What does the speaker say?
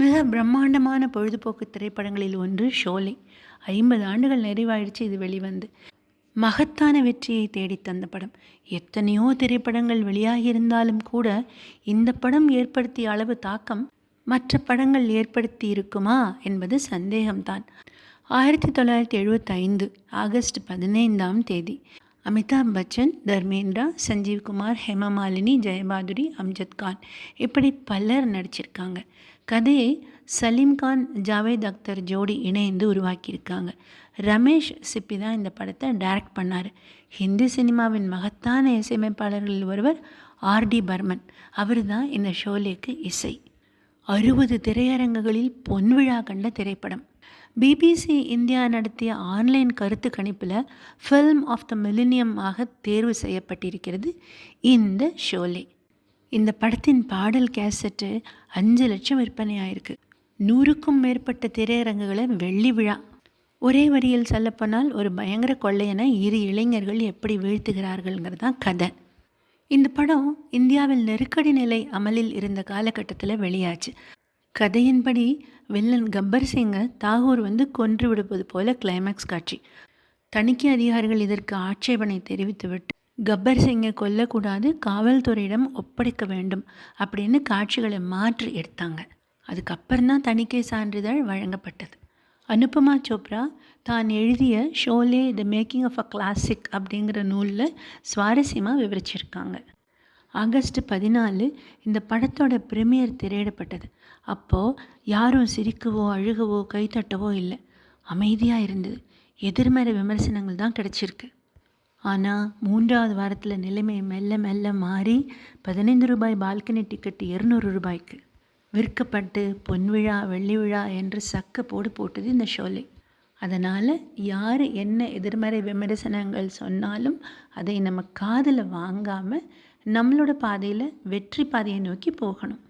மிக பிரம்மாண்டமான பொழுதுபோக்கு திரைப்படங்களில் ஒன்று ஷோலே. ஐம்பது ஆண்டுகள் நிறைவாயிடுச்சு இது வெளிவந்து. மகத்தான வெற்றியை தேடித் தந்த படம். எத்தனையோ திரைப்படங்கள் வெளியாகியிருந்தாலும் கூட இந்த படம் ஏற்படுத்திய அளவு தாக்கம் மற்ற படங்கள் ஏற்படுத்தி இருக்குமா என்பது சந்தேகம்தான். ஆயிரத்தி தொள்ளாயிரத்தி எழுபத்தைந்து ஆகஸ்ட் பதினைந்தாம் தேதி அமிதாப் பச்சன் தர்மேந்திரா சஞ்சீவ்குமார் ஹேமமாலினி ஜெயபாதுரி அம்ஜத் கான் இப்படி பலர் நடிச்சிருக்காங்க. கதையை சலீம் கான் ஜாவேத் அக்தர் ஜோடி இணைந்து உருவாக்கியிருக்காங்க. ரமேஷ் சிப்பி தான் இந்த படத்தை டைரக்ட் பண்ணார். ஹிந்தி சினிமாவின் மகத்தான இசையமைப்பாளர்களில் ஒருவர் ஆர்டி பர்மன். அவர் தான் இந்த ஷோலேக்கு இசை. அறுபது திரையரங்குகளில் பொன்விழா கண்ட திரைப்படம். பிபிசி இந்தியா நடத்திய ஆன்லைன் கருத்து கணிப்பில் ஃபில்ம் ஆஃப் த மில்லினியம் ஆக தேர்வு செய்யப்பட்டிருக்கிறது இந்த ஷோலே. இந்த படத்தின் பாடல் கேசட்டு அஞ்சு லட்சம் விற்பனை ஆயிருக்கு நூறுக்கும் மேற்பட்ட திரையரங்குகளை வெள்ளி விழா. ஒரே வரியில் சொல்லப்போனால் ஒரு பயங்கர கொள்ளையனை இரு இளைஞர்கள் எப்படி வீழ்த்துகிறார்கள்ங்கிறது தான் கதை. இந்த படம் இந்தியாவில் நெருக்கடி நிலை அமலில் இருந்த காலகட்டத்தில் வெளியாச்சு. கதையின்படி வில்லன் கப்பர் சிங்கை தாகூர் வந்து கொன்று விடுவது போல கிளைமேக்ஸ் காட்சி. தணிக்கை அதிகாரிகள் இதற்கு ஆட்சேபனை தெரிவித்துவிட்டு கப்பர் சிங்கை கொல்லக்கூடாது காவல்துறையிடம் ஒப்படைக்க வேண்டும் அப்படின்னு காட்சிகளை மாற்றி எடுத்தாங்க. அதுக்கப்புறம் தான் தணிக்கை சான்றிதழ் வழங்கப்பட்டது. அனுபமா சோப்ரா தான் எழுதிய Sholay the making of a classic அப்படிங்கிற நூலில் சுவாரஸ்யமாக விவரிச்சிருக்காங்க. ஆகஸ்ட் பதினாலு இந்த படத்தோட ப்ரீமியர் திரையிடப்பட்டது. அப்போது யாரும் சிரிக்கவோ அழுகவோ கைத்தட்டவோ இல்லை. அமைதியாக இருந்தது. எதிர்மறை விமர்சனங்கள் தான் கிடச்சிருக்கு. ஆனால் மூன்றாவது வாரத்தில் நிலைமை மெல்ல மெல்ல மாறி பதினைந்து ரூபாய் பால்கனி டிக்கெட் இரநூறு ரூபாய்க்கு. விற்கப்பட்டு பொன்விழா வெள்ளி விழா என்று சக்க போடு போட்டது இந்த ஷோலே. அதனால் யார் என்ன எதிர்மறை விமர்சனங்கள் சொன்னாலும் அதை நம்ம காதில் வாங்காமல் நம்மளோட பாதையில் வெற்றி பாதையை நோக்கி போகணும்.